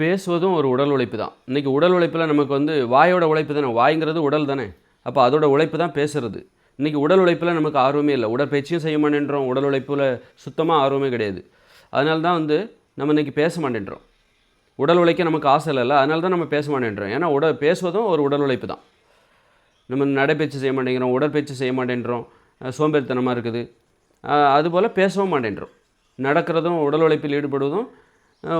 பேசுவதும் ஒரு உடல் உழைப்பு தான். இன்றைக்கி உடல் உழைப்பில் நமக்கு வந்து வாயோட உழைப்பு தானே? வாய்ங்கிறது உடல் தானே? அப்போ அதோட உழைப்பு தான் பேசுறது. இன்றைக்கி உடல் உழைப்பில் நமக்கு ஆர்வமே இல்லை. உடற்பயிற்சியும் செய்ய மாட்டேன்றோம். உடல் உழைப்பில் சுத்தமாக ஆர்வமே கிடையாது. அதனால தான் வந்து நம்ம இன்றைக்கி பேச மாட்டேன்றோம். உடல் உழைக்க நமக்கு ஆசை இல்லைல்ல அதனால தான் நம்ம பேச மாட்டேன்றோம். ஏன்னா உடல் பேசுவதும் ஒரு உடல் உழைப்பு தான். நம்ம நடைப்பயிற்சி செய்ய மாட்டேங்கிறோம். உடற்பயிற்சி செய்ய மாட்டேன்றோம். சோம்பேறித்தனமாக இருக்குது. அதுபோல் பேசவும் மாட்டேன்றோம். நடக்கிறதும் உடல் உழைப்பில் ஈடுபடுவதும்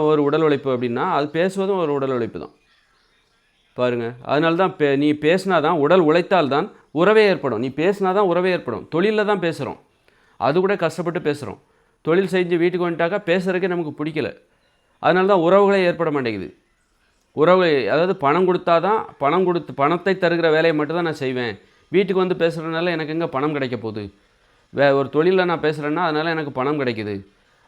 ஒரு உடல் உழைப்பு அப்படின்னா அது பேசுவதும் ஒரு உடல் உழைப்பு தான். பாருங்கள் அதனால தான் பே நீ பேசினா தான் உடல் உழைத்தால் தான் உறவே ஏற்படும். நீ பேசினா தான் உறவே ஏற்படும். தொழிலில் தான் பேசுகிறோம் அது கூட கஷ்டப்பட்டு பேசுகிறோம் தொழில் செஞ்சு வீட்டுக்கு வந்துட்டாக்கா பேசுகிறதுக்கே நமக்கு பிடிக்கல. அதனால தான் உறவுகளே ஏற்பட மாட்டேங்குது. உறவு அதாவது பணம் கொடுத்தா தான் பணம் கொடுத்து பணத்தை தருகிற வேலையை மட்டும் தான் நான் செய்வேன். வீட்டுக்கு வந்து பேசுகிறதுனால எனக்கு எங்கே பணம் கிடைக்க போகுது? வே ஒரு தொழிலில் நான் பேசுகிறேன்னா அதனால் எனக்கு பணம் கிடைக்குது.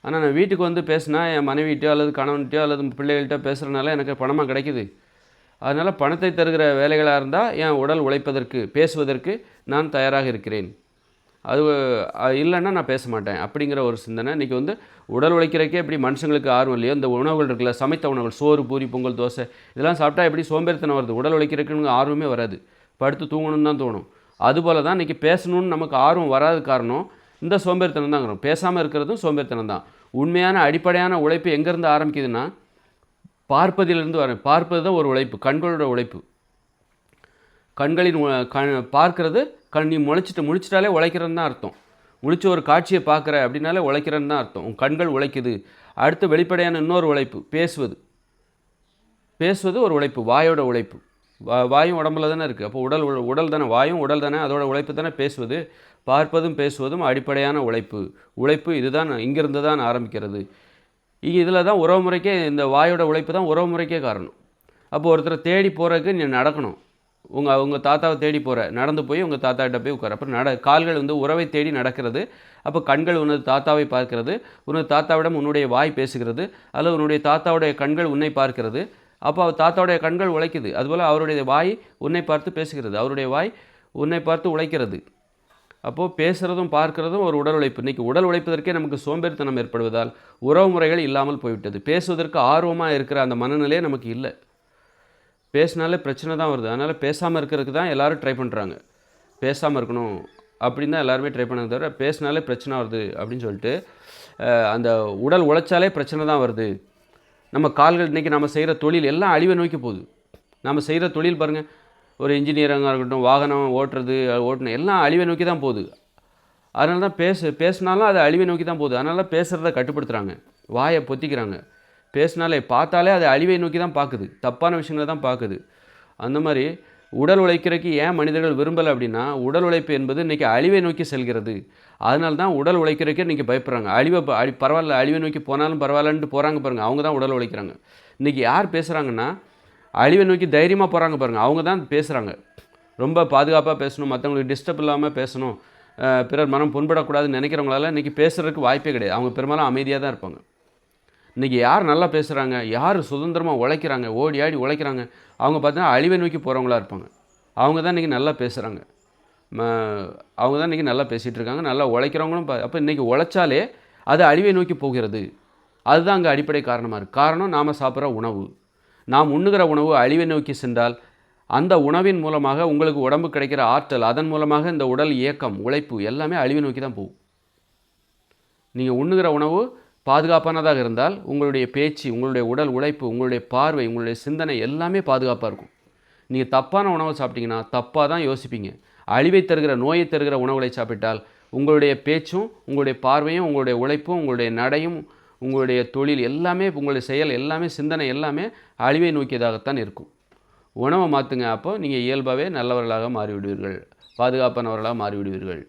ஆனால் நான் வீட்டுக்கு வந்து பேசினா என் மனைவிட்டோ அல்லது கணவன்கிட்டயோ அல்லது பிள்ளைகள்கிட்ட பேசுகிறனால எனக்கு பணமாக கிடைக்குது. அதனால் பணத்தை தருகிற வேலைகளாக இருந்தால் என் உடல் உழைப்பதற்கு பேசுவதற்கு நான் தயாராக இருக்கிறேன். அது இல்லைன்னா நான் பேச மாட்டேன் அப்படிங்கிற ஒரு சிந்தனை. இன்றைக்கி வந்து உடல் உழைக்கிறக்கே எப்படி மனுஷங்களுக்கு ஆர்வம் இல்லையோ இந்த உணவுகள் இருக்குல்ல சமைத்த உணவுகள் சோறு பூரி பொங்கல் தோசை இதெல்லாம் சாப்பிட்டா எப்படி சோம்பேறித்தனம் வருது? உடல் உழைக்கிறதுக்குன்னு ஆர்வமே வராது. படுத்து தூங்கணும்னு தான் தோணும். அதுபோல தான் இன்றைக்கி பேசணும்னு நமக்கு ஆர்வம் வராத காரணம் இந்த சோம்பேறித்தனம் தான். பேசாமல் இருக்கிறதும் சோம்பேறித்தனம் தான். உண்மையான அடிப்படையான உழைப்பு எங்கேருந்து ஆரம்பிக்குதுன்னா பார்ப்பதிலிருந்து வர பார்ப்பது தான் ஒரு உழைப்பு கண்களோட உழைப்பு. கண்களின் கண் பார்க்கறது கண் நீ முளைச்சிட்டு முழிச்சிட்டாலே உழைக்கிறன்னு தான் அர்த்தம். முழிச்சு ஒரு காட்சியை பார்க்குற அப்படின்னாலே உழைக்கிறன்னு தான் அர்த்தம். உன் கண்கள் உழைக்குது. அடுத்து வெளிப்படையான இன்னொரு உழைப்பு பேசுவது. பேசுவது ஒரு உழைப்பு வாயோட உழைப்பு. வாயும் உடம்புல தானே இருக்குது அப்போ உடல் உடல் தானே வாயும் உடல் தானே அதோட உழைப்பு தானே பேசுவது. பார்ப்பதும் பேசுவதும் அடிப்படையான உழைப்பு. உழைப்பு இதுதான் இங்கிருந்து தான் ஆரம்பிக்கிறது இதில் தான் உறவு முறைக்கே இந்த வாயோட உழைப்பு தான் உறவு முறைக்கே காரணம். அப்போ ஒருத்தரை தேடி போகிறதுக்கு நீ நடக்கணும். உங்கள் உங்கள் தாத்தாவை தேடி போகிற நடந்து போய் உங்கள் தாத்தாட்ட போய் உட்கார. அப்புறம் நட கால்கள் வந்து உறவை தேடி நடக்கிறது. அப்போ கண்கள் உனது தாத்தாவை பார்க்கிறது. உனது தாத்தாவிடம் உன்னுடைய வாய் பேசுகிறது. அல்லது உன்னுடைய தாத்தாவுடைய கண்கள் உன்னை பார்க்கிறது. அப்போ அவர் தாத்தாவுடைய கண்கள் உழைக்குது. அதுபோல் அவருடைய வாய் உன்னை பார்த்து பேசுகிறது. அவருடைய வாய் உன்னை பார்த்து உழைக்கிறது. அப்போது பேசுகிறதும் பார்க்கிறதும் ஒரு உடல் உழைப்பு. இன்றைக்கி உடல் உழைப்பதற்கே நமக்கு சோம்பேறித்தனம் ஏற்படுவதால் உறவு முறைகள் இல்லாமல் போய்விட்டது. பேசுவதற்கு ஆர்வமாக இருக்கிற அந்த மனநிலையே நமக்கு இல்லை. பேசினாலே பிரச்சனை தான் வருது. அதனால் பேசாமல் இருக்கிறதுக்கு தான் எல்லோரும் ட்ரை பண்ணுறாங்க பேசாமல் இருக்கணும் அப்படின்னு தான் எல்லாருமே ட்ரை பண்ணாங்க தவிர பேசினாலே பிரச்சனை வருது அப்படின்னு சொல்லிட்டு அந்த உடல் உழைச்சாலே பிரச்சனை தான் வருது. நம்ம கால்கள் இன்றைக்கி நம்ம செய்கிற தொழில் எல்லாம் அழிவை நோக்கி போகுது. நம்ம செய்கிற தொழில் பாருங்கள் ஒரு இன்ஜினியராக இருக்கட்டும் வாகனம் ஓட்டுறது ஓட்டணும் எல்லாம் அழிவை நோக்கி தான் போகுது. அதனால தான் பேசு பேசினாலும் அது அழிவை நோக்கி தான் போகுது. அதனால பேசுகிறத கட்டுப்படுத்துகிறாங்க வாயை பொத்திக்கிறாங்க. பேசினாலே பார்த்தாலே அது அழிவை நோக்கி தான் பார்க்குது. தப்பான விஷயங்களை தான் பார்க்குது. அந்த மாதிரி உடல் உழைக்கிறதுக்கு ஏன் மனிதர்கள் விரும்பலை அப்படின்னா உடல் உழைப்பு என்பது இன்றைக்கி அழிவை நோக்கி செல்கிறது. அதனால தான் உடல் உழைக்கிறதுக்கே இன்றைக்கி பயப்படுறாங்க. அழிவை அழி பரவாயில்ல அழிவை நோக்கி போனாலும் பரவாயில்லன்ட்டு போகிறாங்க பாருங்கள் அவங்க தான் உடல் உழைக்கிறாங்க. இன்றைக்கி யார் பேசுகிறாங்கன்னா அழிவை நோக்கி தைரியமாக போகிறாங்க பாருங்கள் அவங்க தான் பேசுகிறாங்க ரொம்ப பாதுகாப்பாக பேசணும் மற்றவங்களுக்கு டிஸ்டர்ப் இல்லாமல் பேசணும். பிறர் மனம் புண்படக்கூடாதுன்னு நினைக்கிறவங்களால இன்றைக்கி பேசுகிறதுக்கு வாய்ப்பே கிடையாது. அவங்க பெரும்பாலும் அமைதியாக தான் இருப்பாங்க. இன்றைக்கி யார் நல்லா பேசுகிறாங்க யார் சுதந்திரமாக உழைக்கிறாங்க? ஓடி ஆடி உழைக்கிறாங்க? அவங்க பார்த்தீங்கன்னா அழிவை நோக்கி போகிறவங்களா இருப்பாங்க. அவங்க தான் இன்றைக்கி நல்லா பேசுகிறாங்க அவங்க தான் இன்றைக்கி நல்லா பேசிகிட்டு இருக்காங்க. நல்லா உழைக்கிறவங்களும் அப்போ இன்றைக்கி உழைச்சாலே அது அழிவை நோக்கி போகிறது. அதுதான் அங்கே அடிப்படை காரணமாக இருக்குது காரணம் நாம் சாப்பிட்ற உணவு. நாம் உண்ணுகிற உணவு அழிவை நோக்கி சென்றால் அந்த உணவின் மூலமாக உங்களுக்கு உடம்பு கிடைக்கிற ஆற்றல் அதன் மூலமாக இந்த உடல் இயக்கம் உழைப்பு எல்லாமே அழிவை நோக்கி தான் போகும். நீங்கள் உண்ணுகிற உணவு பாதுகாப்பானதாக இருந்தால் உங்களுடைய பேச்சு உங்களுடைய உடல் உழைப்பு உங்களுடைய பார்வை உங்களுடைய சிந்தனை எல்லாமே பாதுகாப்பாக இருக்கும். நீங்கள் தப்பான உணவை சாப்பிட்டீங்கன்னா தப்பாக தான் யோசிப்பீங்க. அழிவை தருகிற நோயை தருகிற உணவுகளை சாப்பிட்டால் உங்களுடைய பேச்சும் உங்களுடைய பார்வையும் உங்களுடைய உழைப்பும் உங்களுடைய நடையும் உங்களுடைய தொழில் எல்லாமே உங்களுடைய செயல் எல்லாமே சிந்தனை எல்லாமே அழிவை நோக்கியதாகத்தான் இருக்கும். உணவை மாற்றுங்க அப்போ நீங்கள் இயல்பாகவே நல்லவர்களாக மாறிவிடுவீர்கள். பாதுகாப்பானவர்களாக மாறிவிடுவீர்கள்.